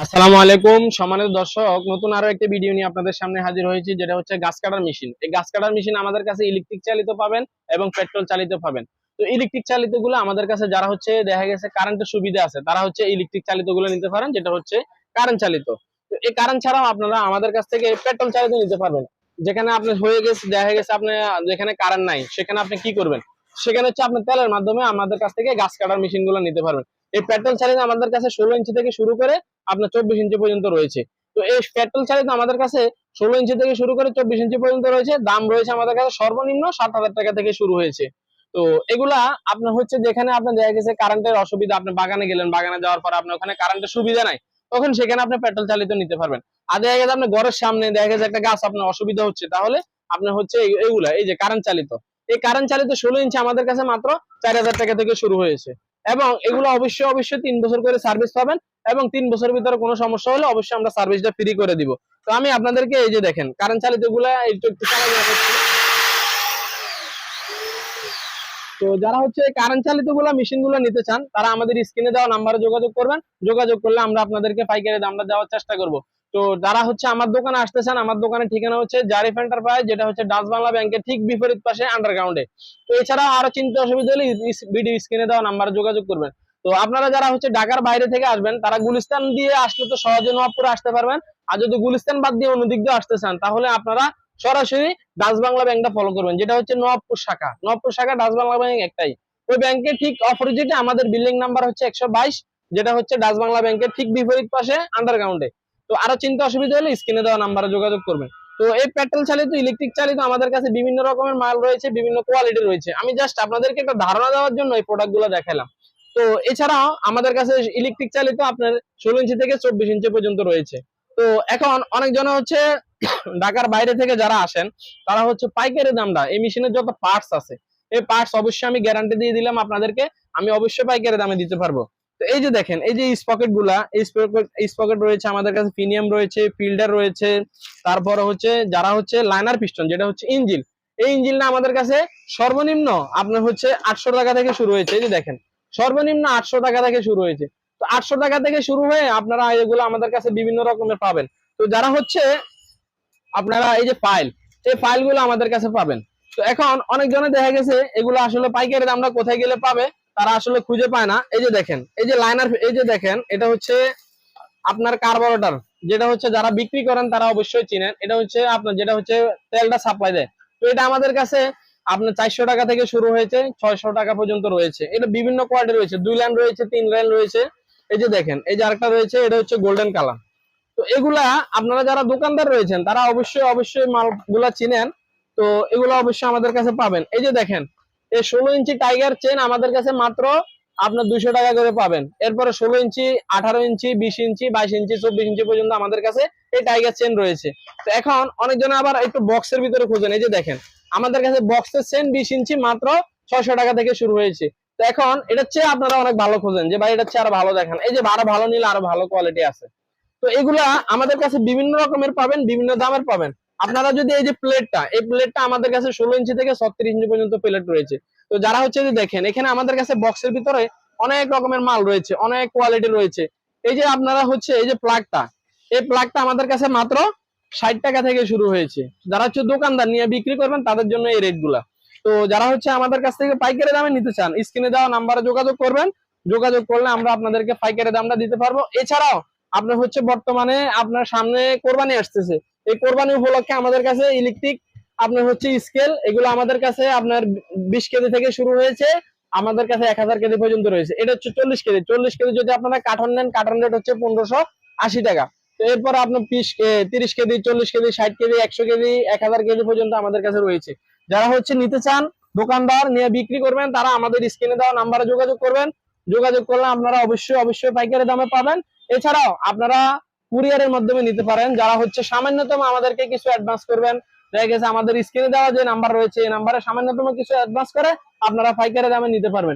আসসালামু আলাইকুম। সম্মানিত দর্শক, নতুন আরও একটি ভিডিও নিয়ে আপনাদের সামনে হাজির হয়েছি, যেটা হচ্ছে গাছ কাটার মেশিন। এই গাছ কাটার মেশিন আমাদের কাছে ইলেকট্রিক চালিত পাবেন এবং পেট্রোল চালিত পাবেন। তো ইলেকট্রিক চালিতগুলো আমাদের কাছে যারা হচ্ছে, দেখা গেছে কারেন্টের সুবিধা আছে, তারা হচ্ছে ইলেকট্রিক চালিতগুলো নিতে পারেন, যেটা হচ্ছে কারেন্ট চালিত। তো এই কারেন্ট ছাড়াও আপনারা আমাদের কাছ থেকে পেট্রোল চালিত নিতে পারবেন। যেখানে আপনি হয়ে গেছে, দেখা গেছে আপনি, যেখানে কারেন্ট নাই, সেখানে আপনি কি করবেন? সেখানে হচ্ছে আপনি তেলের মাধ্যমে আমাদের কাছ থেকে গাছ কাটার মেশিনগুলো নিতে পারবেন। এই পেট্রোল চালিত আমাদের কাছে ষোলো ইঞ্চি থেকে শুরু করে আপনার চব্বিশ ইঞ্চি পর্যন্ত রয়েছে। তো এই পেট্রোল চালিত আমাদের কাছে ষোলো ইঞ্চি থেকে শুরু করে চব্বিশ ইঞ্চি পর্যন্ত রয়েছে। দাম রয়েছে আমাদের কাছে সর্বনিম্ন সাত হাজার টাকা থেকে শুরু হয়েছে। তো এগুলা আপনার হচ্ছে যেখানে আপনার দেখা গেছে কারেন্টের অসুবিধা, আপনি বাগানে গেলেন, বাগানে যাওয়ার পর আপনার ওখানে কারেন্টের সুবিধা নাই, তখন সেখানে আপনি পেট্রোল চালিত নিতে পারবেন। আর দেখা গেছে আপনার ঘরের সামনে দেখা গেছে একটা গাছ আপনার অসুবিধা হচ্ছে, তাহলে আপনার হচ্ছে এগুলা এই যে কারেন্ট চালিত এই কারেন্ট চালিত ষোলো ইঞ্চি আমাদের কাছে মাত্র চার হাজার টাকা থেকে শুরু হয়েছে। এবং এগুলো অবশ্যই অবশ্যই তিন বছর করে সার্ভিস পাবেন এবং তিন বছরের ভিতরে কোনো সমস্যা হলে অবশ্যই আমরা সার্ভিসটা ফ্রি করে দিব। তো আমি আপনাদেরকে এই যে দেখেন কারেন্ট চালিতগুলা একটু একটু তো যারা হচ্ছে কারেন্ট চালিত মেশিনগুলো নিতে চান, তারা আমাদের স্ক্রিনে দেওয়া নাম্বারে যোগাযোগ করবেন। যোগাযোগ করলে আমরা আপনাদেরকে পাইকারি দামটা দেওয়ার চেষ্টা করব। তো যারা হচ্ছে আমার দোকানে আসতে চান আমার দোকানের ঠিকানা হচ্ছে জারিফ এন্টারপ্রাইজ যেটা হচ্ছে ডাচ বাংলা ব্যাংকের ঠিক বিপরীত পাশে আন্ডারগ্রাউন্ডে তো এছাড়াও আরও চিন্তা অসুবিধা হলে ভিডিও স্ক্রিনে দেওয়া নাম্বারে যোগাযোগ করবেন। তো আপনারা যারা হচ্ছে ঢাকার বাইরে থেকে আসবেন, তারা গুলিস্তান দিয়ে আসলে তো সহজে নবাবপুরে আসতে পারবেন। আর যদি গুলিস্তান বাদ দিয়ে অন্য দিক দিয়ে আসতে চান, তাহলে আপনারা সরাসরি ডাচ বাংলা ব্যাংকটা ফলো করবেন, যেটা হচ্ছে নবাবপুর শাখা। নবাবপুর শাখা ডাচ বাংলা ব্যাংক একটাই। ওই ব্যাংকের ঠিক অপোজিটে আমাদের বিল্ডিং নাম্বার হচ্ছে একশো বাইশ, যেটা হচ্ছে ডাচ বাংলা ব্যাংকের ঠিক বিপরীত পাশে আন্ডারগ্রাউন্ডে তো আরও চিন্তা অসুবিধা হলে স্ক্রিনে দেওয়া নাম্বারে যোগাযোগ করবেন। তো এই পেট্রোল চালিত ইলেকট্রিক চালিত আমাদের কাছে বিভিন্ন রকমের মাল রয়েছে, বিভিন্ন কোয়ালিটি রয়েছে। আমি জাস্ট আপনাদেরকে একটা ধারণা দেওয়ার জন্য এই প্রোডাক্টগুলো দেখালাম। তো এছাড়াও আমাদের কাছে ইলেকট্রিক চালিত আপনার ষোলো ইঞ্চি থেকে চব্বিশ ইঞ্চি পর্যন্ত রয়েছে। তো এখন অনেকজন হচ্ছে ঢাকার বাইরে থেকে যারা আসেন, তারা হচ্ছে পাইকারি দামটা, এই মেশিনের যত পার্টস আছে, এই পার্টস অবশ্যই আমি গ্যারান্টি দিয়ে দিলাম আপনাদেরকে, আমি অবশ্যই পাইকারি দামে দিতে পারব। তো এই যে দেখেন, এই যে স্পকেটগুলা স্পকেট রয়েছে আমাদের কাছে প্রিমিয়াম রয়েছে ফিল্ডার রয়েছে, তারপর হচ্ছে যারা হচ্ছে লাইনার পিস্টন যেটা হচ্ছে ইঞ্জিন এই ইঞ্জিনটা আমাদের কাছে সর্বনিম্ন আপনার হচ্ছে আটশো টাকা থেকে শুরু হয়েছে, এই যে দেখেন, সর্বনিম্ন আটশো টাকা থেকে শুরু হয়েছে। তো আটশো টাকা থেকে শুরু হয়ে আপনারা এগুলো আমাদের কাছে বিভিন্ন রকমের পাবেন। তো যারা হচ্ছে আপনারা এই যে ফাইল এই ফাইলগুলো আমাদের কাছে পাবেন। তো এখন অনেক জনে দেখা গেছে, এগুলো আসলে পাইকারি দামটা কোথায় গেলে পাবে? তারা আসলে খুঁজে পায় না। এই যে দেখেন, এই যে লাইনার এই যে দেখেন, এটা হচ্ছে আপনার কার্বোরেটর যেটা হচ্ছে যারা বিক্রি করেন তারা অবশ্যই চিনেন। এটা হচ্ছে আপনার, যেটা হচ্ছে তেলটা সাপ্লাই দেয়। তো এটা আমাদের কাছে আপনার চারশো টাকা থেকে শুরু হয়েছে, ছয়শো টাকা পর্যন্ত রয়েছে। এটা বিভিন্ন কোয়ালিটি রয়েছে, দুই লাইন রয়েছে, তিন লাইন রয়েছে। এই যে দেখেন, এই যে আরেকটা রয়েছে, এটা হচ্ছে গোল্ডেন কালার তো এগুলা আপনারা যারা দোকানদার রয়েছেন, তারা অবশ্যই অবশ্যই মালগুলা চিনেন। তো এগুলো অবশ্যই আমাদের কাছে পাবেন। এই যে দেখেন এই ষোলো ইঞ্চি টাইগার চেন আমাদের কাছে মাত্র আপনার দুশো টাকা করে পাবেন। এরপরে ষোলো ইঞ্চি, আঠারো ইঞ্চি, বিশ ইঞ্চি, বাইশ ইঞ্চি, চব্বিশ ইঞ্চি পর্যন্ত আমাদের কাছে এই টাইগার চেন রয়েছে। তো এখন অনেকজনে আবার একটু বক্সের ভিতরে খুঁজেন। এই যে দেখেন, আমাদের কাছে বক্সের চেন বিশ ইঞ্চি মাত্র ছয়শো টাকা থেকে শুরু হয়েছে। তো এখন এটা চেয়ে আপনারা অনেক ভালো খোঁজেন যে ভাই এটা চেয়ে আরও ভালো দেখেন। এই যে আরও ভালো নিলে আরও ভালো কোয়ালিটি আছে। তো এগুলা আমাদের কাছে বিভিন্ন রকমের পাবেন, বিভিন্ন দামের পাবেন। আপনারা যদি এই যে প্লেটটা, এই প্লেটটা আমাদের কাছে ষোলো ইঞ্চি থেকে ছত্রিশ ইঞ্চি পর্যন্ত প্লেট রয়েছে। তো যারা হচ্ছে যে দেখেন, এখানে আমাদের কাছে বক্সের ভিতরে অনেক রকমের মাল রয়েছে, অনেক কোয়ালিটি রয়েছে। এই যে আপনারা হচ্ছে এই যে প্লাগটা এই প্লাগটা আমাদের কাছে মাত্র ষাট টাকা থেকে শুরু হয়েছে। যারা হচ্ছে দোকানদার নিয়ে বিক্রি করবেন, তাদের জন্য এই রেটগুলা তো যারা হচ্ছে আমাদের কাছ থেকে পাইকারি দামে নিতে চান, স্ক্রিনে দেওয়া নাম্বারে যোগাযোগ করবেন। যোগাযোগ করলে আমরা আপনাদেরকে পাইকারি দামটা দিতে পারব। এছাড়াও আপনার হচ্ছে বর্তমানে আপনার সামনে কোরবানি আসতেছে। এই কোরবানি উপলক্ষে আমাদের কাছে ইলেকট্রিক, আপনার হচ্ছে স্কেল, এগুলো আমাদের কাছে আপনার বিশ কেজি থেকে শুরু হয়েছে, আমাদের কাছে এক হাজার কেজি পর্যন্ত রয়েছে। এটা হচ্ছে চল্লিশ কেজি। চল্লিশ কেজি যদি আপনারা কাঠন নেন, কাঠন রেট হচ্ছে পনেরোশো আশি টাকা। তো এরপর আপনার পিস তিরিশ কেজি, চল্লিশ কেজি, ষাট কেজি, একশো কেজি, এক হাজার কেজি পর্যন্ত আমাদের কাছে রয়েছে। যারা হচ্ছে নিতে চান, দোকানদার নিয়ে বিক্রি করবেন, তারা আমাদের স্ক্রিনে দেওয়া নাম্বারে যোগাযোগ করবেন। যোগাযোগ করলে আপনারা অবশ্যই অবশ্যই পাইকারি দামে পাবেন। এছাড়াও আপনারা কুরিয়ারের মাধ্যমে নিতে পারেন। যারা হচ্ছে সামান্যতম আমাদেরকে কিছু অ্যাডভান্স করবেন, দেখা গেছে আমাদের স্ক্রিনে দেওয়া যে নাম্বার রয়েছে, এই নাম্বারে সামান্যতম কিছু অ্যাডভান্স করে আপনারা পাইকারি দামে নিতে পারবেন।